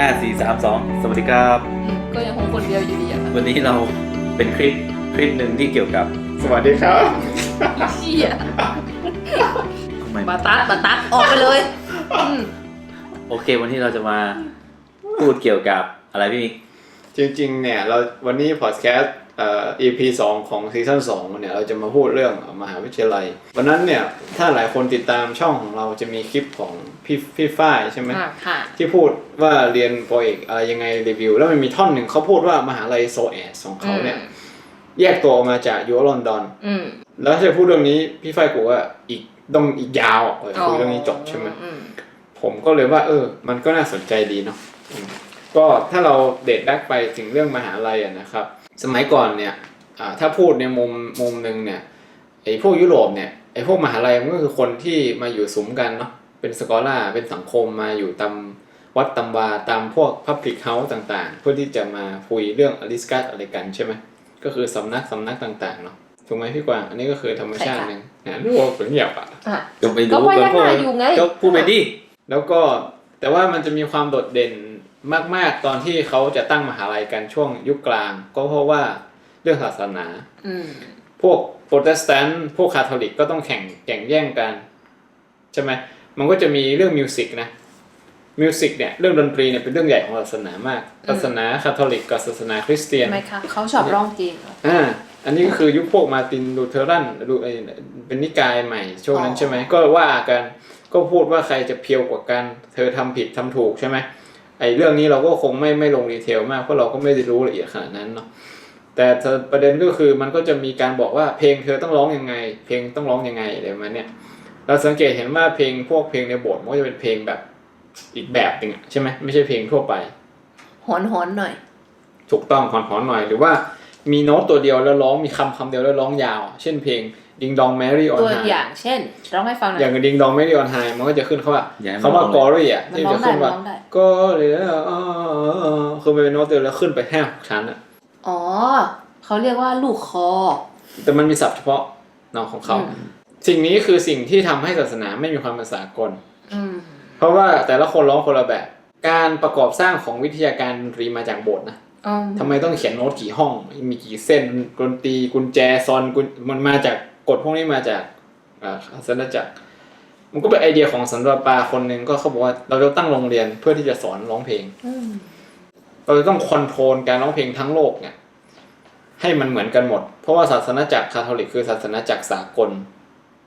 ห้าสี่สามสองสวัสดีครับอืมก็ยังคงคนเดียวอยู่ดีอะวันนี้เราเป็นคลิปคลิปหนึ่งที่เกี่ยวกับสวัสดีครับ เชี่ยทำไมบาตัดบาตัดออกไปเลยอืมโอเค วันนี้เราจะมาพูดเกี่ยวกับอะไรพี่มิกจริงๆ เนี่ยเราวันนี้พอดแคสต์เอ่อ EP 2 ของซีซั่น2เนี่ยเราจะมาพูดเรื่องมหาวิทยาลัย วันนั้นเนี่ยถ้าหลายคนติดตามช่องของเราจะมีคลิปของพี่พี่ฝ้ายใช่ไหมอะค่ะที่พูดว่าเรียนโปรเอกอะไรยังไงรีวิว แล้วมันมีท่อนหนึ่งเขาพูดว่ามหาลัยโซแอสของเขาเนี่ยแยกตัวออกมาจากยูโรลอนดอนอืมแล้วถ้าจะพูดเรื่องนี้พี่ฝ้ายกูว่าอีกต้องอีกยาวอะเออคุยเรื่องนี้จบใช่ไหมอืผมก็เลยว่า เออ มันก็น่าสนใจดีเนาะอืม ก็ถ้าเราเดทแบ็กไปถึงเรื่องมหาลัยอะนะครับ สมัยก่อนเนี่ยอ่าถ้าพูดในมุมมุมหนึ่งเนี่ยไอ้พวกยุโรปเนี่ยไอ้พวกมหาลัยมันก็คือคนที่มาอยู่สุมกันเนาะเป็นสกอล่าเป็นสังคมมาอยู่ตามวัดตำวาตามพวกพับลิกเฮาส์ต่างๆ เพื่อที่จะมาคุยเรื่องอลิสกัสอะไรกันใช่ไหมก็คือสำนักสำนักต่างๆเนาะถูกไหมพี่กวางอันนี้ก็คือธรรมชาติหนึ่งนะดูว่าผมเงียบอะอะก็ไปก็รู้พยักันกพวกหน้าอยู่ไงก็พูดไปดิแล้วก็แต่ว่ามันจะมีความโดดเด่น มาก ๆ ตอนที่เขาจะตั้งมหาลัยกันช่วงยุคกลาง ก็เพราะว่าเรื่องศาสนาอืมพวกโปรเตสแตนต์พวกคาทอลิกก็ต้องแข่งแข่งแย่งกัน ใช่ไหมมันก็จะมีเรื่องมิวสิกนะมิวสิกเนี่ยเรื่องดนตรีเนี่ยเป็นเรื่องใหญ่ของศาสนามากศาสนาคาทอลิกกับศาสนาคริสเตียนทำไมคะเขาชอบร้องเพลงเหรออ่าอันนี้ก็คือยุคพวกมาร์ตินลูเทอรันดูเอ่อเป็นนิกายใหม่ช่วงนั้นอ๋อใช่ไหมก็ว่ากันก็พูดว่าใครจะเพียวกว่ากัน เธอทำผิดทำถูกใช่ไหม ไอ้เรื่องนี้เราก็คงไม่ไม่ลงดีเทลมากเพราะเราก็ไม่ได้รู้ละเอียดขนาดนั้นเนาะแต่ประเด็นก็คือมันก็จะมีการบอกว่าเพลงเธอต้องร้องยังไง เพลงต้องร้องยังไงอะไรประมาณเนี้ยเราสังเกตเห็นว่าเพลงพวกเพลงในโบสถ์มันก็จะเป็นเพลงแบบอีกแบบหนึ่งอะใช่ไหมไม่ใช่เพลงทั่วไปหอนหอนๆหน่อย ถูกต้องหอนๆหน่อย หรือว่ามีโน้ตตัวเดียวแล้วร้องมีคำคำเดียวแล้วร้องยาว เช่นเพลง ดิงดองแมรี่ออนตัวไฮอย่างเช่นร้องให้ฟังหน่ออย่างยดิงดองแมรี่ออนไฮมันก็จะขึ้นเขาว่าอย่าให้คำว่ามันกร้อองเลยรี่อะมันที่ร้อจะงได้ขึ้นมันว่าร้องได้ก็เลยคือมันเป็นโน้ตเดียวแล้วขึ้นไปห้าหกชั้นอะอ๋อเขาเรียกว่าลูกคอ แต่มันมีศัพท์เฉพาะเนาะของเขาอืมสิ่งนี้คือสิ่งที่ทำให้ศาสนาไม่มีความเป็นสากลอืมเพราะว่าแต่ละคนร้องคนละแบบ การประกอบสร้างของวิทยาการดนตรีมาจากโบสถ์นะอ๋อทำไมต้องเขียนโน้ตกี่ห้อง มีกี่เส้นดนตรีกุญแจซอนกุญมันมาจาก กฎพวกนี้มาจากอ่าศาสนาจักรมันก็เป็นไอเดียของสันตปาคนหนึ่งก็เขาบอกว่าเราจะตั้งโรงเรียนเพื่อที่จะสอนร้องเพลงอืมเราจะต้องคอนโทรลการร้องเพลงทั้งโลกเนี่ย ให้มันเหมือนกันหมด เพราะว่าศาสนาจักรคาทอลิกคือศาสนาจักรสากล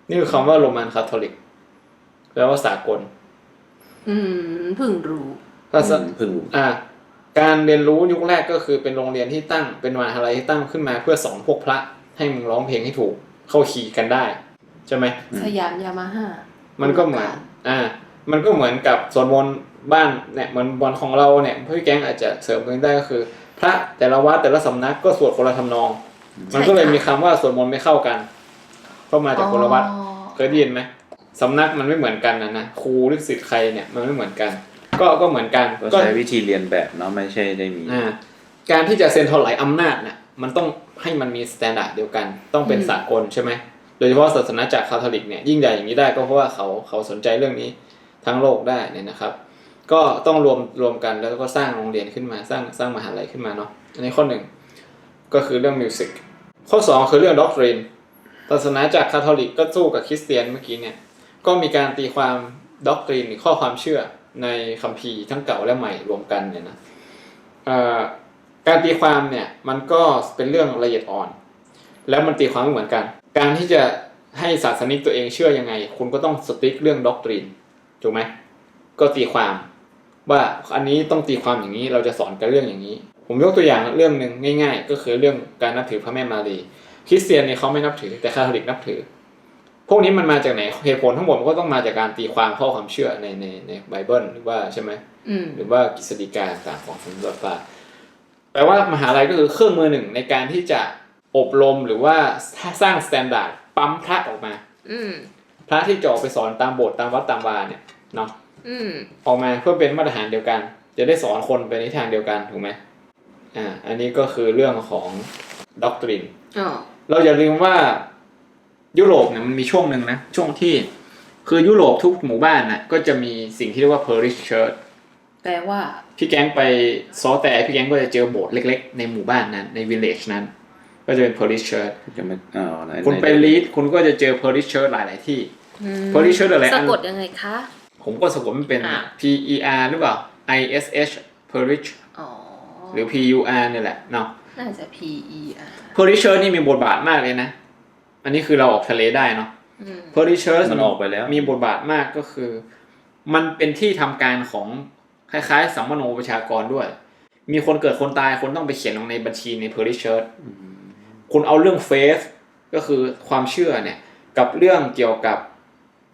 นี่คือคำว่าโรมันคาทอลิกแปลว่าสากล อืมเพิ่งรู้ศาสเพึ่งรู้อ่า การเรียนรู้ยุคแรกก็คือเป็นโรงเรียนที่ตั้งเป็นมหาลัยที่ตั้งขึ้นมาเพื่อสอนพวกพระ ให้มึงร้องเพลงให้ถูก เข้าคีย์กันได้ใช่ไหมสยามยามาฮ่ามันก็เหมือนอ่า มันก็เหมือนกับสวดมนต์บ้านเนี่ยเหมือนบอลของเราเนี่ยพี่แก๊งอาจจะเสริมกันได้ก็คือ พระแต่ละวัดแต่ละสำนักก็สวดคนละทำนอง มันก็เลยมีคำว่าสวดมนต์ไม่เข้ากันเพราะมาจากคนละวัดอ๋อเคยได้ยินไหมสำนักมันไม่เหมือนกันนะนะครูหรือศิษย์ใครเนี่ยมันไม่เหมือนกัน ก็ก็เหมือนกันก็ใช้วิธีเรียนแบบเนาะไม่ใช่ได้มีอ่าการที่จะเซ็นทรัลไลซ์อำนาจเนี่ย มันต้องให้มันมีสแตนดาร์ดเดียวกัน ต้องเป็นอืมสากลใช่ไหมโดยเฉพาะศาสนาจักรคาทอลิกเนี่ยยิ่งใหญ่อย่างนี้ได้ก็เพราะว่าเขาเขาสนใจเรื่องนี้ทั้งโลกได้เนี่ยนะครับ ก็ต้องรวมรวมกันแล้วก็สร้างโรงเรียนขึ้นมาสร้างสร้างมหาลัยขึ้นมาเนาะอันนี้ข้อหนึ่งก็คือเรื่องมิวสิกข้อสองคือเรื่องด็อกตรีนศาสนาจากรคาทอลิกก็สู้กับคริสเตียนเมื่อกี้เนี่ยก็มีการตีความด็อกตรีนหรือข้อความเชื่อในคัมภีร์ทั้งเก่าและใหม่รวมกันเนี่ยนะเอ่อ การตีความเนี่ยมันก็เป็นเรื่องละเอียดอ่อน แล้วมันตีความไม่เหมือนกัน การที่จะให้ศาสนิกตัวเองเชื่อยังไง คุณก็ต้องสติ๊กเรื่องด็อกตรีนถูกไหมก็ตีความว่าอันนี้ต้องตีความอย่างนี้เราจะสอนกันเรื่องอย่างนี้ ผมยกตัวอย่างเรื่องหนึ่งง่าย ๆ ก็คือเรื่องการนับถือพระแม่มารีคริสเตียนเนี่ยเขาไม่นับถือแต่คาทอลิกนับถือ พวกนี้มันมาจากไหนเหตุผลทั้งหมดมันก็ต้องมาจากการตีความข้อความเชื่อในในในไบเบิลหรือว่าใช่ไหมอืมหรือว่ากฤษฎีกาต่างๆของสมเด็จพระ แปลว่ามหาลัยก็คือเครื่องมือหนึ่งในการที่จะอบรมหรือว่าสร้างสแตนดาร์ดปั๊มพระออกมา อืมพระที่จะออกไปสอนตามโบสถ์ตามวัดตามวาเนี่ยเนาะอืมออกมาเพื่อเป็นมาตรฐานเดียวกัน จะได้สอนคนไปในทางเดียวกันถูกไหมอ่าอันนี้ก็คือเรื่องของด็อกตรินอ๋อเราอย่าลืมว่ายุโรปเนี่ยมันมีช่วงหนึ่งนะ ช่วงที่คือยุโรปทุกหมู่บ้านน่ะก็จะมีสิ่งที่เรียกว่า parish church แปลว่า พี่แก๊งไปซอแต่พี่แก๊งก็จะเจอโบสถ์เล็กๆ ในหมู่บ้านนั้นในวิลเลจนั้น ก็จะเป็น Polish Church จะไม่อ๋อไหนคุณไหนไปลีดคุณก็จะเจอ Polish Church หลายๆที่ Polish Church หลายๆสะอันกดยังไงคะ ผมก็สะกดมันเป็น อ่า P E R หรือเปล่า I S H Polish อ๋อหรือ P U R เนี่ยแหละเนาะ น่าจะ P E R Polish Church นี่มีบทบาทมากเลยนะ อันนี้คือเราออกทะเลได้เนาะ อืม Polish Church มันออกไปแล้ว มีบทบาทมากก็คือ มันเป็นที่ทำการของ คล้ายๆสัมมโนประชากรด้วย มีคนเกิดคนตายคนต้องไปเขียนลงในบัญชีใน Polish Church คุณเอาเรื่องเฟสก็คือความเชื่อเนี่ย กับเรื่องเกี่ยวกับ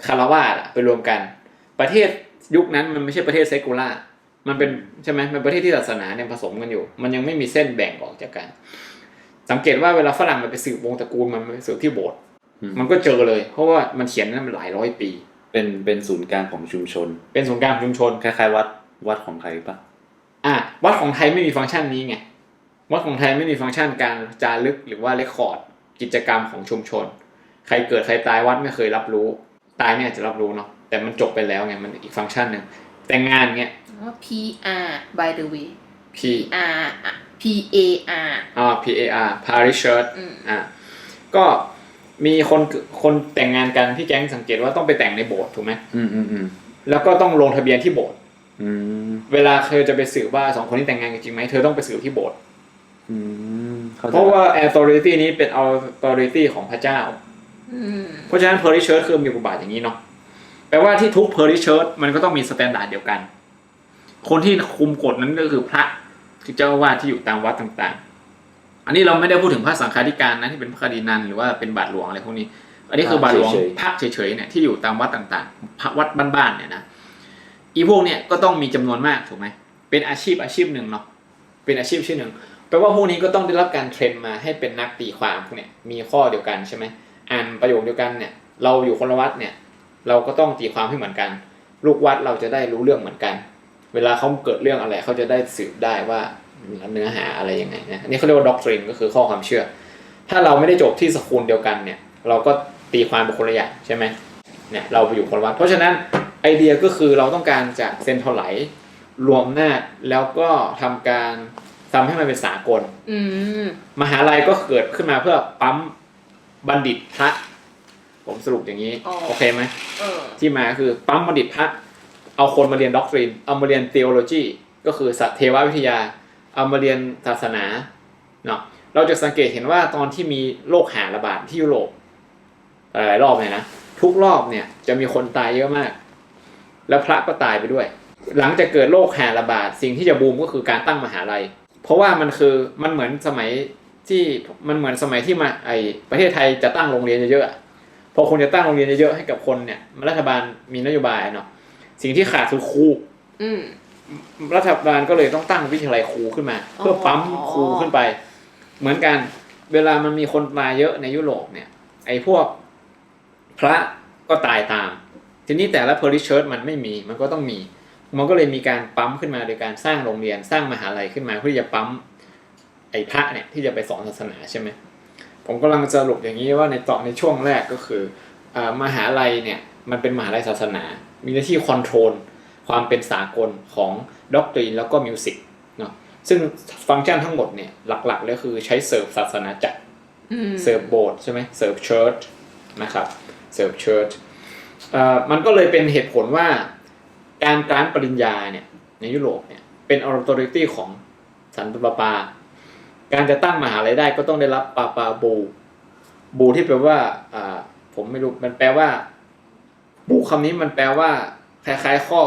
คารวาสอะไปรวมกัน ประเทศยุคนั้นมันไม่ใช่ประเทศเซกูล่ามันเป็นใช่ไหมมันเป็นประเทศที่ศาสนาเนี่ยผสมกันอยู่ มันยังไม่มีเส้นแบ่งออกจากกัน สังเกตว่าเวลาฝรั่งมันไปสืบวงตระกูลมันไปสืบที่โบสถ์อืมมันก็เจอเลย เพราะว่ามันเขียนนั้นมันหลายร้อยปี เป็นเป็นศูนย์กลางของชุมชน เป็นศูนย์กลางของชุมชนคล้ายๆวัด วัดของใครปะอะวัดของไทยไม่มีฟังก์ชันนี้ไงวัดของไทยไม่มีฟังก์ชันการจารึกหรือว่าเรคคอร์ดกิจกรรมของชุมชน ใครเกิดใครตายวัดไม่เคยรับรู้ ตายเนี่ยอาจจะรับรู้เนาะแต่มันจบไปแล้วไงมันอีกฟังก์ชันหนึ่งแต่งานเงี้ยอ๋อ P R by the way P R P A R อ่า P A R Parish Church อืมอะก็มีคนคนแต่งงานกันพี่แก๊งสังเกตว่าต้องไปแต่งในโบสถ์ถูกไหมอืมอืมอืมแล้วก็ต้องลงทะเบียนที่โบสถ์อืม เวลาเธอจะไปสืบว่าสองคนนี้แต่งงานกันจริงไหมเธอต้องไปสืบที่โบสถ์อืมเข้ใจเพราะว่า authority นี้เป็น authority ของพระเจ้าอืมเพราะฉะนั้น Parish Church คือมีบทบาทอย่างนี้เนาะแปลว่าที่ทุก Parish Church มันก็ต้องมีสแตนดาร์ดเดียวกัน คนที่คุมกฎนั้นก็คือพระคือเจ้าอาวาสที่อยู่ตามวัดต่าง ๆ อันนี้เราไม่ได้พูดถึงพระสังฆาธิการนะที่เป็นพระคดีนันหรือว่าเป็นบาทหลวงอะไรพวกนี้ อันนี้คือบาทหลวงพระเฉยๆเนี่ยที่อยู่ตามวัดต่างๆพระวัดบ้านๆเนี่ยนะ อีพวกเนี่ยก็ต้องมีจำนวนมากถูกไหมเป็นอาชีพอาชีพหนึ่งเนาะเป็นอาชีพชื่อหนึ่งแปลว่าพวกนี้ก็ต้องได้รับการเทรนมาให้เป็นนักตีความพวกเนี่ยมีข้อเดียวกันใช่ไหมอ่านประโยคเดียวกันเนี่ย เราอยู่คนละวัดเนี่ย เราก็ต้องตีความให้เหมือนกัน ลูกวัดเราจะได้รู้เรื่องเหมือนกัน เวลาเขาเกิดเรื่องอะไรเขาจะได้สืบได้ว่าเนื้อหาอะไรยังไงนะอันนี้เขาเรียกว่าด็อกทรินก็คือข้อความเชื่อ ถ้าเราไม่ได้จบที่สกุลเดียวกันเนี่ย เราก็ตีความเป็นคนละอย่างใช่ไหมเนี่ยเราไปอยู่คนละวัด เพราะฉะนั้น ไอเดียก็คือเราต้องการจะเซนทรัลไลซ์รวมหน้าจแล้วก็ทำการทำให้มันเป็นสากลอืมมหาลัยก็เกิดขึ้นมาเพื่อปั๊มบัณฑิตพระ ผมสรุปอย่างนี้อ๋อโอเคไหมเออที่มาคือปั๊มบัณฑิตพระ เอาคนมาเรียนด็อกทรีนเอามาเรียนเทโอโลจีก็คือสัตเทววิทยา เอามาเรียนศาสนาเนาะเราจะสังเกตเห็นว่าตอนที่มีโรคหาระบาดที่ยุโรปหลายๆรอบเลยนะทุกรอบเนี่ยจะมีคนตายเยอะมาก แล้วพระก็ตายไปด้วย หลังจากเกิดโรคแห่ระบาดสิ่งที่จะบูมก็คือการตั้งมหาลัย เพราะว่ามันคือมันเหมือนสมัยที่มันเหมือนสมัยที่มาไอประเทศไทยจะตั้งโรงเรียนเยอะๆอะพอคนจะตั้งโรงเรียนเยอะๆให้กับคนเนี่ยรัฐบาลมีนโยบายเนาะสิ่งที่ขาดคือครูอืมรัฐบาลก็เลยต้องตั้งวิทยาลัยครูขึ้นมา เพื่อปั๊มครูขึ้นไป เหมือนกัน เวลามันมีคนตายเยอะในยุโรปเนี่ย ไอ้พวกพระก็ตายตาม ทีนี้แต่ละ Parish Church มันไม่มีมันก็ต้องมี มันก็เลยมีการปั๊มขึ้นมาโดยการสร้างโรงเรียนสร้างมหาลัยขึ้นมาเพื่อที่จะปั๊มไอ้พระเนี่ยที่จะไปสอนศาสนาใช่ไหมผมกำลังจะสรุปอย่างนี้ว่าในตอนในช่วงแรกก็คืออามหาลัยเนี่ยมันเป็นมหาลัยศาสนา มีหน้าที่คอนโทรลความเป็นสากลของด็อกตรีนแล้วก็มิวสิกเนาะซึ่งฟังก์ชันทั้งหมดเนี่ยหลักๆเลยคือใช้เสิร์ฟศาสนาจักรอืมเสิร์ฟโบสถ์ใช่ไหมเสิร์ฟเชิร์ชนะครับเสิร์ฟเชิร์ช มันก็เลยเป็นเหตุผลว่าการกรานต์ปริญญาเนี่ยในยุโรปเนี่ยเป็นออ t h o r i t y ของสันตะปาปา การจะตั้งมหาลัยได้ก็ต้องได้รับปาปาบู บูที่แปลว่าอ่าผมไม่รู้มันแปลว่า บูคำนี้มันแปลว่าคล้ายๆ ข้อ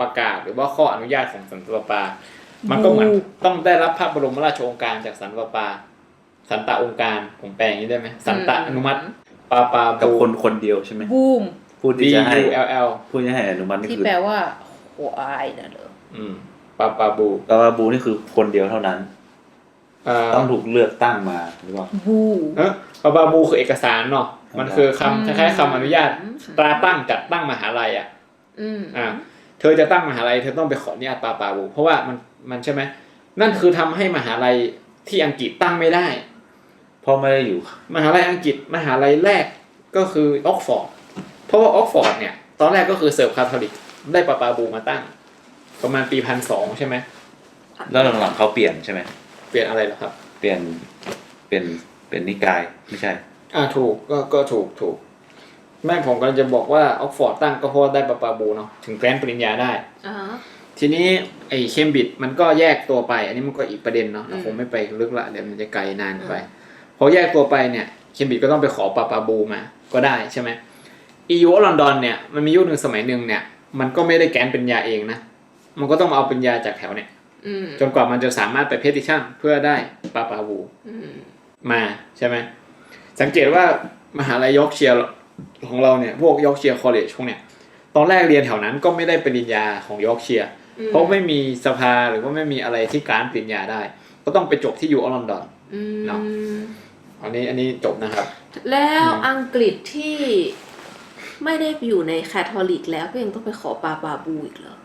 ประกาศหรือว่าข้ออนุญาตของสันตะปาปา มันก็เหมือนต้องได้รับพระบรมราชโองการจากสันตะปาปา สันตะองค์การผมแปลอย่างนี้ได้ไหมสันตะอนุมัติปาปากับบูคนคนเดียวใช่ไหมบูม พูด B ที่จะให้ U L L พูดที่จะให้อนุมัตินี่ที่คือแปลว่าควายนะเหรออืมปาปาบูแปลว่าบูนี่คือคนเดียวเท่านั้น เอ่อต้องถูกเลือกตั้งมาหรือเปล่าบูเอ้อปาปาบูคือเอกสารเนาะมันคือคำคล้ายๆคำอนุญาตตราตั้งจัดตั้งมหาลัยอะ อืมอ่าเธอจะตั้งมหาลัยเธอต้องไปขออนุญาตปาปาบูเพราะว่ามันมันใช่ไหมนั่นคือทำให้มหาลัยที่อังกฤษตั้งไม่ได้ เพราะไม่ได้อยู่มหาลัยอังกฤษมหาลัยแรกก็คือออกฟอร์ด เพราะว่าออกฟอร์ดเนี่ย ตอนแรกก็คือเสิร์ฟคาทอลิกได้ปาปาบูมาตั้ง ประมาณปีพันสองใช่ไหมแล้วหลังๆเขาเปลี่ยนใช่ไหมเปลี่ยนอะไรเหรอครับ เปลี่ยนเป็นเป็นนิกายไม่ใช่ อ่าถูกก็ก็ถูกถูกแม่ผมก็จะบอกว่าออกฟอร์ดตั้งก็เพราะว่าได้ปาปาบูเนาะถึงแกรนด์ปริญญาได้ อ่าฮะ ทีนี้ไอ้เคมบริดจ์มันก็แยกตัวไป อันนี้มันก็อีกประเด็นเนาะเราอืมคงไม่ไปลึกละเดี๋ยวมันจะไกลนานไปอืมพอแยกตัวไปเนี่ยเคมบริดจ์ก็ต้องไปขอปาปาบูมาก็ได้ใช่ไหม อียูลอนดอนเนี่ยมันมียุคหนึ่งสมัยหนึ่งเนี่ย มันก็ไม่ได้แกนปริญญาเองนะ มันก็ต้องมาเอาปริญญาจากแถวเนี่ยอืมจนกว่ามันจะสามารถไปเพติชันเพื่อได้ปาปาบูอืมมาใช่ไหมสังเกตว่ามหาลัยยอร์กเชียร์ของเราเนี่ย พวกยอร์กเชียร์คอลเลจพวกเนี่ย ตอนแรกเรียนแถวนั้นก็ไม่ได้ปริญญาของยอร์กเชียร์อืมเพราะไม่มีสภาหรือว่าไม่มีอะไรที่การปริญญาได้ ก็ต้องไปจบที่ยูออลอนดอนอืมเนาะอันนี้อันนี้จบนะครับ แล้วอืมอังกฤษที่ ไม่ได้อยู่ในแคทอลิกแล้วก็ยังต้องไปขอปาบาบูอีกเหรอ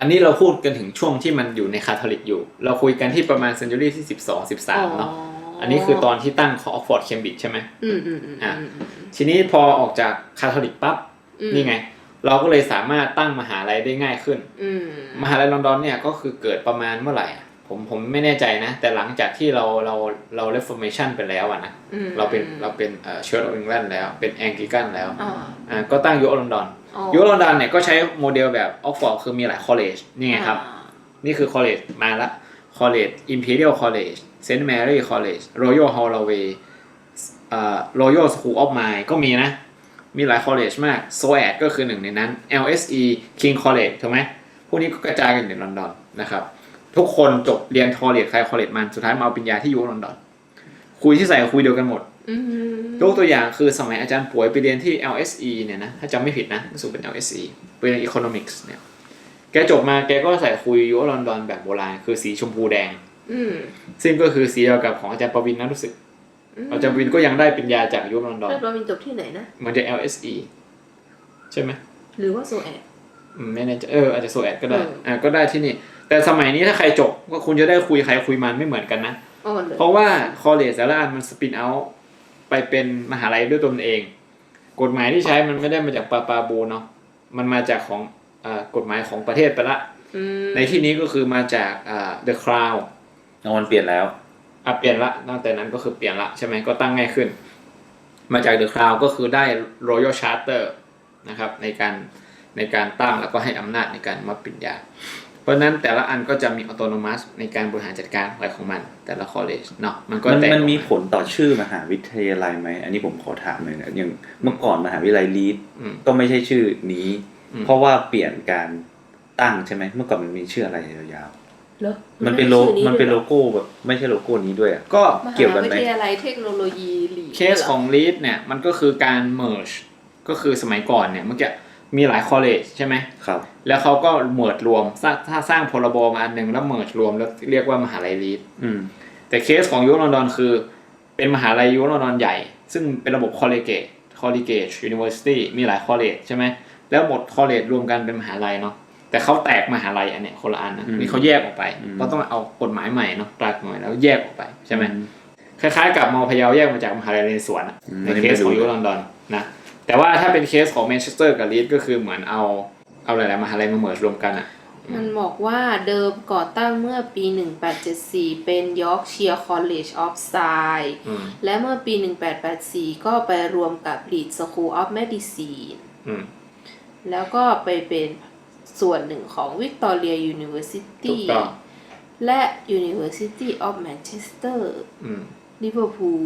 อันนี้เราพูดกันถึงช่วงที่มันอยู่ในคาทอลิกอยู่ เราคุยกันที่ประมาณเซนจูรี่ที่12 13เนาะอันนี้คือตอนที่ตั้งของออกฟอร์ดเคมบริดจ์ใช่ไหมอืมอืมอืมอะอืมอืมทีนี้พอออกจากคาทอลิกปั๊บอืมนี่ไง เราก็เลยสามารถตั้งมหาลัยได้ง่ายขึ้นอืมมหาลัยลอนดอนเนี่ยก็คือเกิดประมาณเมื่อไหร่อะ ผมผมไม่แน่ใจนะ แต่หลังจากที่เราเราเราเรฟอร์เมชันไปแล้วอะนะอืมเราเป็นเราเป็นเอ่อเชิร์ชออฟอิงแลนด์แล้วเป็นแองกิกันแล้วอ๋ออ่าก็ตั้งยูอลอนดอนอ๋อยูอลอนดอนเนี่ยก็ใช้โมเดลแบบออกฟอร์ดคือมีหลายคอลเลจนี่ไงครับอ่านี่คือคอลเลจมาละคอลเลจอิมพีเรียลคอลเลจเซนต์แมรี่คอลเลจรอยัลฮอลลเวย์อ่ารอยัลสคูลออฟไมล์ก็มีนะ มีหลายคอลเลจมากโซแอดก็คือหนึ่งในนั้น LSE King College ถูกไหมพวกนี้ก็กระจายกันอยู่ในลอนดอนนะครับ ทุกคนจบเรียนคอลเลจใครคอลเลจมันสุดท้ายมาเอาปริญญาที่ยูลอนดอน คุยที่ใส่คุยเดียวกันหมดอืมยกตัวอย่างคือสมัยอาจารย์ป่วยไปเรียนที่ LSE เนี่ยนะถ้าจำไม่ผิดนะรู้สึกเป็น LSE ไปเรียน Economics เนี่ยแกจบมาแกก็ใส่คุยยูลอนดอนแบบโบราณคือสีชมพูแดงอืมซึ่งก็คือสีเดียวกับของอาจารย์ประวินนะรู้สึกอาจารย์ประวินก็ยังได้ปริญญาจากยูลอนดอนแล้วเรามีจบที่ไหนนะเหมันจะ LSE ใช่ไหมหรือว่าโซแอดอืมไม่แน่ใจเอออาจจะโซแอดก็ได้เอออ่อ่าก็ได้ที่นี่ แต่สมัยนี้ถ้าใครจบก็คุณจะได้คุยใครคุยมันไม่เหมือนกันนะ อ๋อเลยเพราะว่าคอเลจแต่ละอันมันสปินเอาไปเป็นมหาลัยด้วยตนเอง กฎหมายที่ใช้มันไม่ได้มาจากปาปาบูเนาะมันมาจากของอ่ากฎหมายของประเทศไปละ อืมในที่นี้ก็คือมาจากอ่า The Crown เอามันเปลี่ยนแล้ว อะเปลี่ยนละตั้งแต่นั้นก็คือเปลี่ยนละใช่ไหมก็ตั้งง่ายขึ้น มาจาก The Crown ก็คือได้ Royal Charter นะครับในการในการตั้งแล้วก็ให้อำนาจในการมอบปริญญาเพ ราะฉะนั้นแต่ละอันก็จะมีออโตโนมัสในการบริหารจัดการอะไรของมันแต่ละคอลเลจเนาะมันก็มันแตกออกมันมีผลต่อชื่อมหาวิทยาลัยไหมอันนี้ผมขอถามเลยนะอย่างเมื่อก่อนมหาวิทยาลัยลีดอืมก็ไม่ใช่ชื่อนี้อืมเพราะว่าเปลี่ยนการตั้งใช่ไหมเมื่อก่อนมันมีชื่ออะไรยาวเหรอๆมันเป็นโลชื่อมันเป็นด้วยหรโลอโก้แบบไม่ใช่โลโก้นี้ด้วยอะก็มหาเกี่ยวกันไหมวิทยาลัยเทคโนโลยีหลีเคสของลีดเนี่ยมันก็คือการ merge ก็คือสมัยก่อนเนี่ยเมื่อกี้มีหลายคอลเลจใช่ไหมครับ แล้วเขาก็เมิร์รวมสร้างถ้าสร้างพรบมาอันหนึ่งแล้วเมิร์รวมแล้วเรียกว่ามหาลัยลีดอืมแต่เคสของยูลอนดอนคือ เป็นมหาลัยยูลอนดอนใหญ่ ซึ่งเป็นระบบคอลเลเกตคอลเลเกตยูนิเวอร์ซิตี้มีหลายคอลเลจใช่ไหมแล้วหมดคอลเลจรวมกันเป็นมหาลัยเนาะแต่เขาแตกมหาลัยอันเนี้ยคนละอันนะอืมนี่เขาแยกออกไปอืมก็ต้องเอากฎหมายใหม่เนาะตราหน่วยแล้วแยกออกไปใช่ไหมคล้ายๆ กับมอพะเยาแยกมาจากมหาลัยนเรศวรอะอืมในเคสของยูลอนดอนนะแต่ว่าถ้าเป็นเคสของแมนเชสเตอร์กับลีดก็คือเหมือนเอา เอาหลายๆมหาลัยมาเหมือนรวมกันอะ มันบอกว่าเดิมก่อตั้งเมื่อปี 1874 เป็น Yorkshire College of Science อืม และเมื่อปี 1884 ก็ไปรวมกับ Leeds School of Medicine อืม แล้วก็ไปเป็นส่วนหนึ่งของ Victoria ถูก University ต้อง และ University of Manchester อืม Liverpool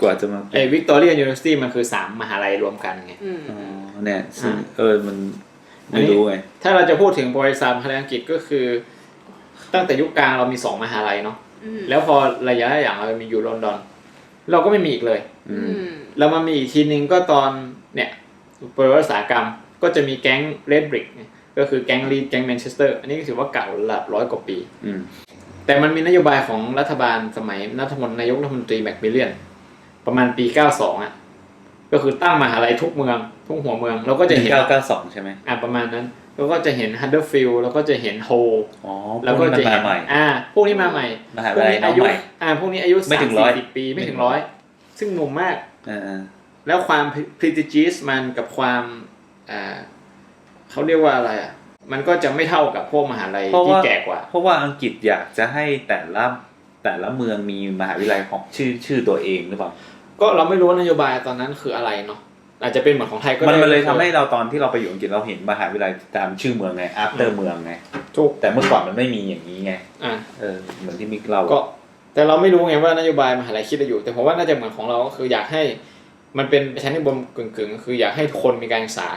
กว่าจะมาไอ้วิกตอเรียยูนิเวอร์ซิตี้มันคือสามมหาลัยรวมกันไง อืม อ๋อเนี่ยซึ่งอ่าเออมัน ไม่รู้ไงถ้าเราจะพูดถึงบริษัทมหาลัยอังกฤษก็คือ ตั้งแต่ยุคกลางเรามีสองมหาลัยเนาะอืมแล้วพอระยะอย่างเรามีอยู่ลอนดอน เราก็ไม่มีอีกเลยอือืมมแล้วมันมีอีกทีนึงก็ตอนเนี่ยเปิดอุตสาหกรรมก็จะมีแก๊งเ d ดบริกก็คือแก๊งลีดแก๊งแมนเชสเตอร์อันนี้ก็ถือว่าเก่าระดับร้อยกว่าปีอืมแต่มันมีนโยบายของรัฐบาลสมัย รัฐมนตรีนายกรัฐมนตรีแมคมิเลียน ประมาณปี 92 อะ ก็คือตั้งมหาลัยทุกเมือง ทุกหัวเมือง เราก็จะเห็นเก้าเก้าสองใช่ไหมอะประมาณนั้นแล้วก็จะเห็นฮันเดอร์ฟิลแล้วก็จะเห็นโฮอ๋อแล้วก็พจะนี้มันเห็มานใหม่อ่าพวกนี้มาใหม่มหาพวกลัยนี้น้ออางยุใหม่อ่าพวกนี้อายุไม่ถึงสาร้อยสิบปีไม่ไม่ถึถึงงร้ร้ออยยซึ่งหนุ่มมากอ่าแล้วความพรีติจิสมันกับความอ่าเขาเรียกว่าอะไรอะมันก็จะไม่เท่ากับพวกมหาลัยเพราะที่ว่าแก่กว่า เพราะว่าอังกฤษอยากจะให้แต่ละแต่ละเมืองมีมหาวิทยาลัยของชื่อชื่อตัวเองหรือเปล่า ก็เราไม่รู้ว่านโยบายตอนนั้นคืออะไรเนาะอาจจะเป็นเหมือนของไทยก็มันได้มันเลยทำให้เราตอนที่เราไปอยู่อังกฤษเราเห็นมหาวิทยาลัยตามชื่อเมืองไง after เมืองไงถูกแต่เมื่อก่อนมันไม่มีอย่างนี้ไงอะเออเหมือนที่มิกเราก็ แต่เราไม่รู้ไงว่านโยบายมหาลัยคิดอะไรอยู่ แต่ผมว่าน่าจะเหมือนของเราก็คืออยากให้ มันเป็นประชาธิปไตยกึ่งๆ คืออยากให้ทุกคนมีการศึกษา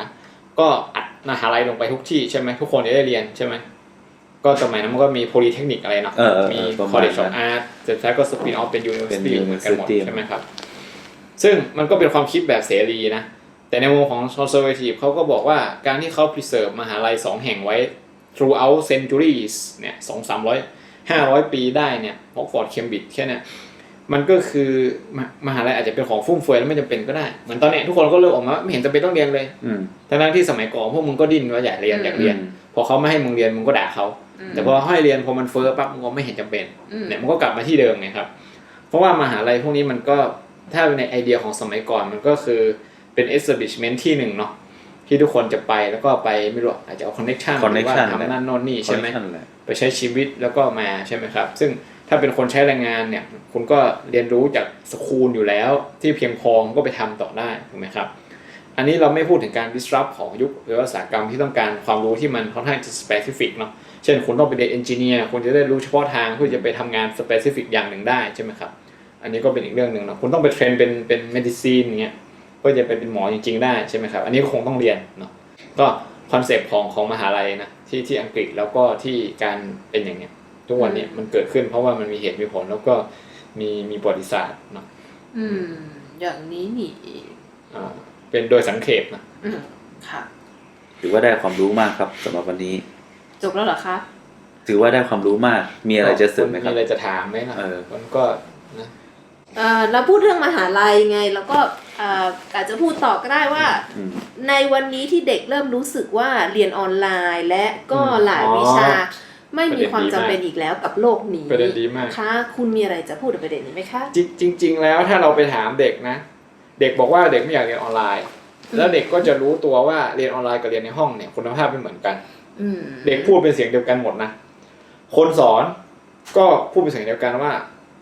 ก็อัดมหาลัยลงไปทุกที่ใช่ไหมทุกคนจะได้เรียนใช่ไหมก็สมัยนั้นมันก็มี polytechnic อะไรเนาะเออเออเออมีประมาณ college of นั้น art สุดท้ายก็ spin off เป็น university เป็นเหมือนกันหมด university ใช่ไหมครับ ซึ่งมันก็เป็นความคิดแบบเสรีนะ แต่ในมุมของ conservative เขาก็บอกว่าการที่เขา preserve มหาลัยสองแห่งไว้ throughout centuries เนี่ยสองสามร้อยห้าร้อยปีได้เนี่ยฮอกฟอร์ดเคมบริดจ์แค่เนี่ยมันก็คือมมหาลัยอาจจะเป็นของฟุ่มเฟือยแล้วไม่จำเป็นก็ได้ เหมือนตอนเนี้ยทุกคนก็เริ่มออกมาว่าไม่เห็นจำเป็นต้องเรียนเลยอืมทั้งๆที่สมัยก่อนพวกมึงก็ดิ้นว่าอยากเรียนอยากเรียนอืมพอเขาไม่ให้มึงเรียนมึงก็ด่าเขาอืมแต่พอให้เรียนพอมันเฟ้อปั๊บมึงก็ไม่เห็นจำเป็นอืมเนี่ยมันก็กลับมาที่เดิมไงครับ เพราะว่ามหาลัยพวกนี้มันก็ ถ้าในไอเดียของสมัยก่อนมันก็คือเป็น establishment ที่หนึ่งเนาะที่ทุกคนจะไปแล้วก็ไปไม่รู้อาจจะเอา connection หรือว่า connection ทำนั่นโน่นนี่ใช่ไหม connection แหละ ไปใช้ชีวิตแล้วก็มาใช่ไหมครับ ซึ่งถ้าเป็นคนใช้แรงงานเนี่ย คุณก็เรียนรู้จากสคูลอยู่แล้ว ที่เพียงพอก็ไปทำต่อได้ถูกไหมครับ อันนี้เราไม่พูดถึงการ disrupt ของยุคหรือว่าอุตสาหกรรมที่ต้องการความรู้ที่มันค่อนข้างจะ specific เนาะเช่นคุณต้องไปเรียน engineer คุณจะได้รู้เฉพาะทางเพื่อจะไปทำงาน specific อย่างหนึ่งได้ใช่ไหมครับ อันนี้ก็เป็นอีกเรื่องหนึ่งเนาะคุณต้องไปเทรนเป็นเป็น medicine อย่างเงี้ยเพื่อจะไปเป็นหมอจริงๆได้ใช่ไหมครับ อันนี้ก็คงต้องเรียนเนาะก็คอนเซปต์ของของมหาลัยนะที่ที่อังกฤษแล้วก็ที่การเป็นอย่างเนี้ยทุกวันเนี้มันเกิดขึ้นเพราะว่ามันมีเหตุมีผลแล้วก็มีมีประวัติศาสตร์เนาะอืม อย่างนี้นี่อ่าเป็นโดยสังเขปนะอืมค่ะ ถือว่าได้ความรู้มากครับสำหรับวันนี้ จบแล้วเหรอคะ ถือว่าได้ความรู้มากมีอะไรจะเสริมไหมคมีรับอะไรจะถามไหมล่ะเออมันก็นะ เอ่อเราพูดเรื่องมหาลัยไง แล้วก็เอ่ออาจจะพูดต่อก็ได้ว่า อืม ในวันนี้ที่เด็กเริ่มรู้สึกว่าเรียนออนไลน์และก็หลายวิชา ไม่มีความจำเป็นอีกแล้วกับโลกนี้ประเด็นดีมาก คะคุณมีอะไรจะพูดกับประเด็นนี้ไหมคะ จริงจริง ๆ แล้วถ้าเราไปถามเด็กนะ เด็กบอกว่าเด็กไม่อยากเรียนออนไลน์ แล้วเด็กก็จะรู้ตัวว่าเรียนออนไลน์กับเรียนในห้องเนี่ยคุณภาพไม่เหมือนกัน อืมเด็กพูดเป็นเสียงเดียวกันหมดนะ คนสอนก็พูดเป็นเสียงเดียวกันว่า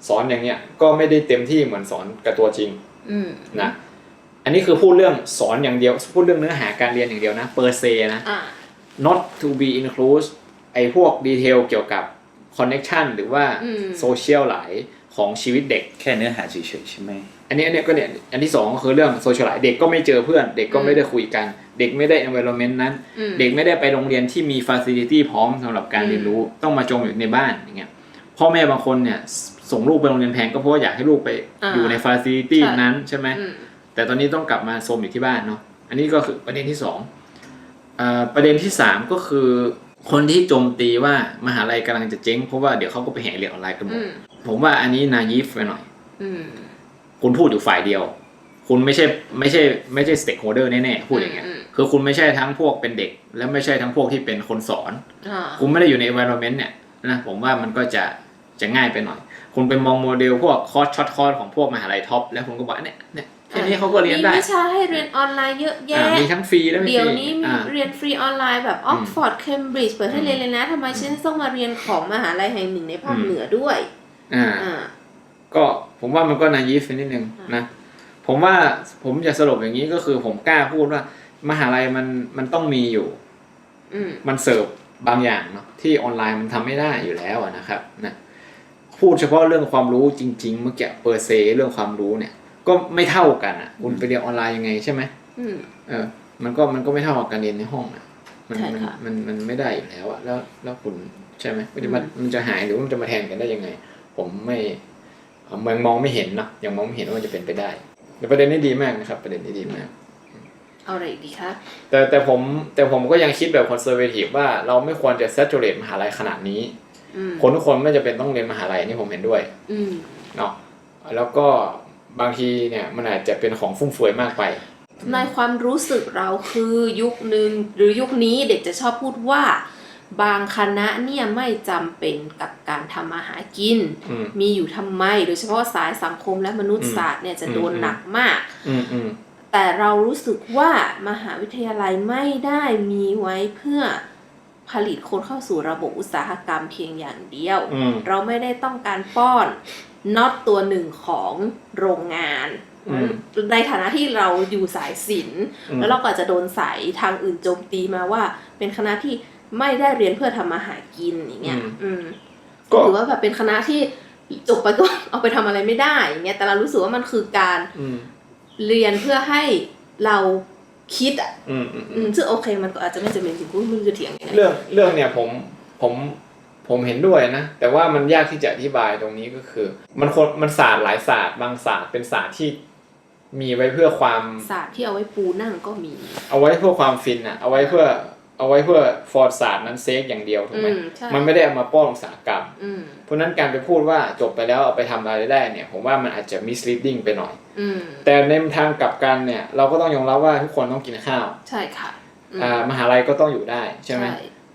สอนอย่างเนี้ยก็ไม่ได้เต็มที่เหมือนสอนกับตัวจริงอืมนะอันนี้คือพูดเรื่องสอนอย่างเดียวพูดเรื่องเนื้อหาการเรียนอย่างเดียวนะเปอร์เซนะอ่า not to be include ไอ้พวกดีเทลเกี่ยวกับ connection หรือว่าอืมโซเชียลหลายของชีวิตเด็ก แค่เนื้อหาเฉยๆใช่ไหมอันนี้อันเนี้ยก็เนี่ยอันที่สองก็คือเรื่องโซเชียลไลเด็กก็ไม่เจอเพื่อน เด็กก็ไม่ได้คุยกัน เด็กไม่ได้ environment นั้นอืมเด็กไม่ได้ไปโรงเรียนที่มี facility พร้อมสำหรับการอืมเรียนรู้ต้องมาจงอยู่ในบ้านอย่างเงี้ยพ่อแม่บางคนเนี่ย ส่งลูกไปโรงเรียนแพงก็เพราะว่าอยากให้ลูกไปอ่าอยู่ใน facility ใช่นั้นใช่ไหมอืมแต่ตอนนี้ต้องกลับมาโซมอยู่ที่บ้านเนาะอันนี้ก็คือประเด็นที่สองอ่าประเด็นที่สามก็คือ คนที่โจมตีว่ามหาลัยกำลังจะเจ๊งเพราะว่าเดี๋ยวเขาก็ไปแห่เรียนออนไลน์กันหมอืดมผมว่าอันนี้นายีฟไปหน่อยอืมคุณพูดอยู่ฝ่ายเดียว คุณไม่ใช่ไม่ใช่ไม่ใช่สเต็กโฮเดอร์แน่ๆพูดอย่างเงี้ยอืมคือคุณไม่ใช่ทั้งพวกเป็นเด็ก และไม่ใช่ทั้งพวกที่เป็นคนสอนอ่าคุณไม่ได้อยู่ใน environment เนี่ยนะผมว่ามันก็จะจะง่ายไปหน่อย คุณไปมองโมเดลพวกคอร์สช็อตคอร์สของพวกมหาลัยท็อปแล้วคุณก็บอกเนี่ยเนี่ยแค่นี้เขาก็เรียนได้มีวิชาให้เรียนออนไลน์เยอะแยะอ่ามีทั้งฟรีและไม่ฟรีเดี๋ยวนี้มีอ่าเรียนฟรีออนไลน์แบบออกฟอร์ดเคมบริดจ์เปิดให้เรียนเลยนะทำไมฉันต้องมาเรียนของมหาลัยแห่งหนึ่งในภาคอืมเหนือด้วยอ่าอ่าก็ผมว่ามันก็นายีฟนิดนึงนะผมว่าผมจะสรุปอย่างนี้ก็คือผมกล้าพูดว่า มหาลัยมันมันต้องมีอยู่อืมมันเสิร์ฟบางอย่างเนาะที่ออนไลน์มันทำไม่ได้อยู่แล้วอะนะครับนะ พูดเฉพาะเรื่องความรู้จริง ๆ เมื่อกี้เปอร์เซเรื่องความรู้เนี่ย ก็ไม่เท่ากันอะ คุณไปเรียนออนไลน์ยังไงใช่ไหมอืมเออ มันก็มันก็ไม่เท่ากับการเรียนในห้องอะ มันใช่มันค่ะมันมันไม่ได้อยู่แล้วอะแล้วแล้วคุณใช่ไหมมันจะมามันจะหายหรือว่ามันจะมาแทนกันได้ยังไง ผมไม่เมืองมองไม่เห็นเนาะยังมองไม่เห็นว่ามันจะเป็นไปได้แต่ประเด็นนี้ดีมากนะครับ ประเด็นนี้ดีมากเอาอะไรอีกดีคะแต่แต่ผมแต่ผมก็ยังคิดแบบคอนเซอร์เวทีฟว่าเราไม่ควรจะ saturate มหาลัยขนาดนี้อืม คนทุกคนไม่จะเป็นต้องเรียนมหาลัยนี่ผมเห็นด้วยอืมเนาะแล้วก็บางทีเนี่ยมันอาจจะเป็นของฟุ่มเฟือยมากไป ในความรู้สึกเราคือยุคหนึ่งหรือยุคนี้เด็กจะชอบพูดว่า บางคณะเนี่ยไม่จำเป็นกับการทำมาหากินอืมมีอยู่ทำไม โดยเฉพาะสายสังคมและมนุษยศาสตร์เนี่ยจะโดนอืมหนักมากอืมอืมแต่เรารู้สึกว่ามหาวิทยาลัยไม่ได้มีไว้เพื่อ ผลิตคนเข้าสู่ระบบอุตสาหกรรมเพียงอย่างเดียวอืมเราไม่ได้ต้องการป้อนน็อตตัวหนึ่งของโรงงานอืมในฐานะที่เราอยู่สายศิลป์อืมแล้วเราก็อาจจะโดนสายทางอื่นโจมตีมาว่า เป็นคณะที่ไม่ได้เรียนเพื่อทำมาหากินอย่างเงี้ยอืมอืมก็หรือว่าแบบเป็นคณะที่จบไปก็เอาไปทำอะไรไม่ได้อย่างเงี้ยแต่เรารู้สึกว่ามันคือการอืมเรียนเพื่อให้เรา คิดอะอืมอืมอืมซึ่งโอเคมันก็อาจจะไม่จำเป็นจริงกูไม่รู้จะเถียงยังไงเรื่องเรื่องเนี่ยผมผมผมเห็นด้วยนะ แต่ว่ามันยากที่จะอธิบายตรงนี้ก็คือ มันคนมันศาสตร์หลายศาสตร์บางศาสตร์เป็นศาสตร์ที่มีไว้เพื่อความ ศาสตร์ที่เอาไว้ปูนั่งก็มี เอาไว้เพื่อความฟินอะเอาไว้เพื่อ เอาไว้เพื่อฟอร์ดศาสตร์นั้นเซฟอย่างเดียวถูกไหมอืมใช่มันไม่ได้เอามาป้องอุตสาหกรรมอืมเพราะฉะนั้นการไปพูดว่าจบไปแล้วเอาไปทำอะไรได้เนี่ย ผมว่ามันอาจจะ misleading ไปหน่อยอืมแต่ในทางกลับกันเนี่ย เราก็ต้องยอมรับว่าทุกคนต้องกินข้าว ใช่ค่ะอืมอ่ามหาลัยก็ต้องอยู่ได้ใช่ไหม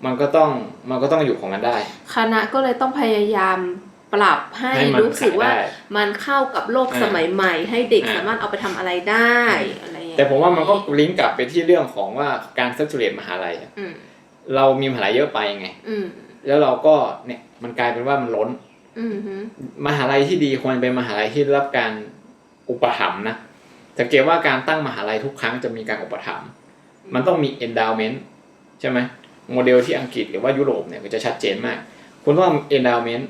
มันก็ต้องมันก็ต้องอยู่ของมันได้ คณะก็เลยต้องพยายามปรับให้ให้มันรู้สึกว่าขายได้มันเข้ากับโลกอ่าสมัยใหม่ ให้เด็กอ่าสามารถเอาไปทำอะไรได้อะไรอย่างเงี้ย แต่ผมว่ามันก็ลิงก์กลับไปที่เรื่องของว่าการ saturate มหาลัยอะอืมเรามีมหาลัยเยอะไปไง อืมแล้วเราก็เนี่ยมันกลายเป็นว่ามันล้น อืมฮึมหาลัยที่ดีควรเป็นมหาลัยที่ได้รับการอุปถัมภ์นะสังเกตว่าการตั้งมหาลัยทุกครั้งจะมีการอุปถัมภ์มันต้องมี endowment ใช่ไหมโมเดลที่อังกฤษหรือว่ายุโรปเนี่ยก็จะชัดเจนมาก คุณต้อง endowment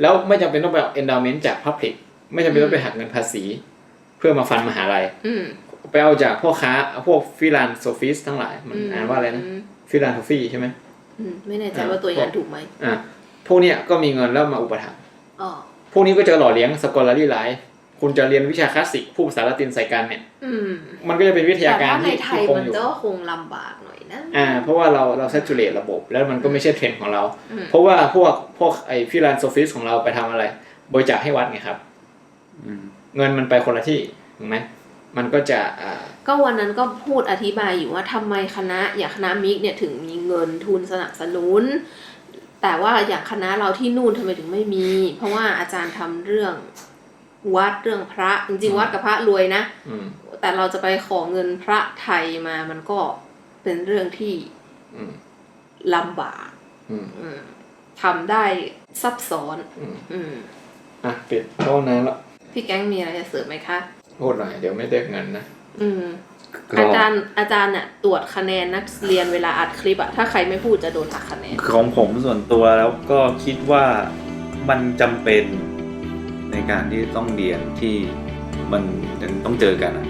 แล้วไม่จำเป็นต้องไปเอา endowment จาก public ไม่จำเป็นต้องไปหักเงินภาษี เพื่อมาฟันมหาลัย อืม ไปเอาจากพวกค้าพวกฟิลานโซฟิสทั้งหลายมันอ่านว่าอะไรนะฟิลานโซฟีใช่ไหมอืมไม่แน่ใจว่าตัวอย่างถูกไหมอะพวกเนี้ยก็มีเงินแล้วมาอุปถัมภ์อ๋อพวกนี้ก็จะหล่อเลี้ยงสกอลารีไลฟ์คุณจะเรียนวิชาคลาสสิกผู้ภาษาละตินใส่กันเนี่ยอืมมันก็จะเป็นวิทแต่ยาการว่าในที่ไทที่ยคงมันอยู่ก็คงลำบากหน่อยนะอ่าเพราะว่าเราเรา saturate ระบบ แล้วมันก็ไม่ใช่เทรนด์ของเราอืมเพราะว่าพวกพวกไอ้ฟิลานโซฟิสของเราไปทำอะไร บริจาคให้วัดไงครับอืมเงินมันไปคนละที่ถูกไหม มันก็จะอ่าก็วันนั้นก็พูดอธิบายอยู่ว่าทำไมคณะอย่างคณะมิกเนี่ยถึงมีเงินทุนสนับสนุน แต่ว่าอย่างคณะเราที่นู่นทำไมถึงไม่มี เพราะว่าอาจารย์ทำเรื่องวัดเรื่องพระจริงๆวัดกับพระรวยนะอืมแต่เราจะไปขอเงินพระไทยมามันก็เป็นเรื่องที่อืมลำบากอืมอืมทำได้ซับซ้อนอืมอืมอะปิดโต๊ะนั้นละพี่แก๊งมีอะไรจะเสริมไหมคะ พูดหน่อยเดี๋ยวไม่ได้เงินนะอืมก็อาจารย์อาจารย์เนี่ยตรวจคะแนนนักเรียนเวลาอัดคลิปอะถ้าใครไม่พูดจะโดนหักคะแนน ของผมส่วนตัวแล้วก็คิดว่ามันจำเป็นในการที่ต้องเรียนที่มันยังต้องเจอกันอะ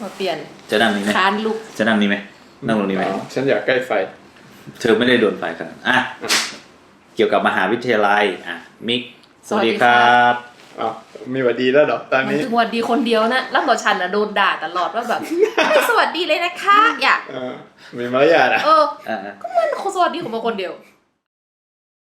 มาเปลี่ยนจะนั่งนี้ไหมค้านลุกจะนั่งนี้ไหมนั่งตรงนี้ไหมอ๋อฉันอยากใกล้ไฟ เธอไม่ได้โดนไฟขนาดนั้นอะเกี่ยวกับมหาวิทยาลัยอะมิก สวัสดีครับอ๋อมีหวัดดีแล้วเหรอตอนมันนี้ถึงวันดีคนเดียวนะแล้วก็ฉันอะโดนด่าตลอดว่าแบบไม่สวัสดีเลยนะคะ อย่าเออมีมารยาทอะเอออ่ามันคนสวัสดีของมาคนเดียว